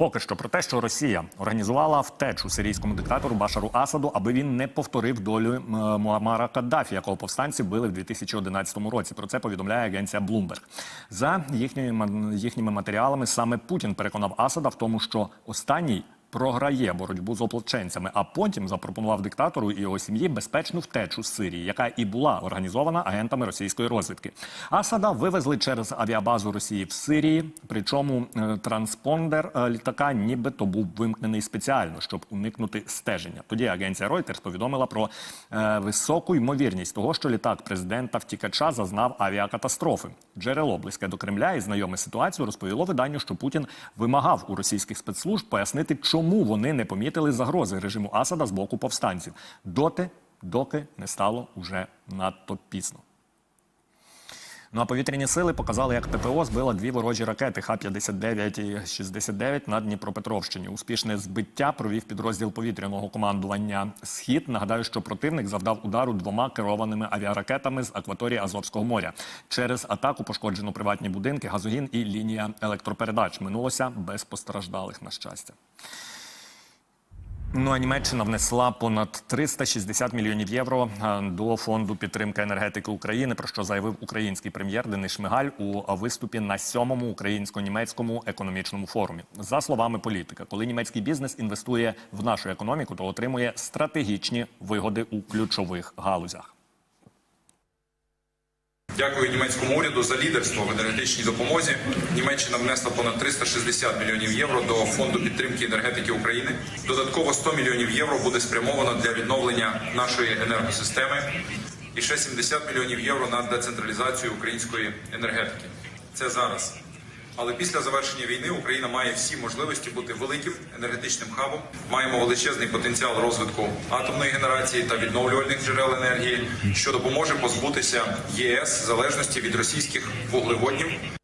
Поки що про те, що Росія організувала втечу сирійському диктатору Башару Асаду, аби він не повторив долю Муамара Каддафі, якого повстанці били в 2011 році. Про це повідомляє агенція Bloomberg. За їхніми їхніми матеріалами саме Путін переконав Асада в тому, що останній. Програє боротьбу з ополченцями, а потім запропонував диктатору і його сім'ї безпечну втечу з Сирії, яка і була організована агентами російської розвідки. Асада вивезли через авіабазу Росії в Сирії. Причому е, транспондер е, літака нібито був вимкнений спеціально, щоб уникнути стеження. Тоді агенція Reuters повідомила про е, високу ймовірність того, що літак президента втікача зазнав авіакатастрофи. Джерело близьке до Кремля і знайоме ситуацію розповіло виданню, що Путін вимагав у російських спецслужб пояснити, чому вони не помітили загрози режиму Асада з боку повстанців, доти, доки не стало уже надто пізно. Ну а повітряні сили показали, як ППО збила дві ворожі ракети Х-59 і 69 на Дніпропетровщині. Успішне збиття провів підрозділ повітряного командування Схід. Нагадаю, що противник завдав удару двома керованими авіаракетами з акваторії Азовського моря. Через атаку пошкоджено приватні будинки, газогін і лінія електропередач. Минулося без постраждалих на щастя. Ну а Німеччина внесла понад 360 мільйонів євро е, до фонду підтримки енергетики України. Про що заявив український прем'єр Денис Шмигаль у виступі на сьомому українсько-німецькому економічному форумі. За словами політика, коли німецький бізнес інвестує в нашу економіку, то отримує стратегічні вигоди у ключових галузях. Дякую німецькому уряду за лідерство в енергетичній допомозі. Німеччина внесла понад 360 мільйонів євро до фонду підтримки енергетики України. Додатково 100 мільйонів євро буде спрямовано для відновлення нашої енергосистеми і ще 70 мільйонів євро на децентралізацію української енергетики. Це зараз. Але після завершення війни Україна має всі можливості бути великим енергетичним хабом. Маємо величезний потенціал розвитку атомної генерації та відновлювальних джерел енергії, що допоможе позбутися ЄС залежності від російських вуглеводнів.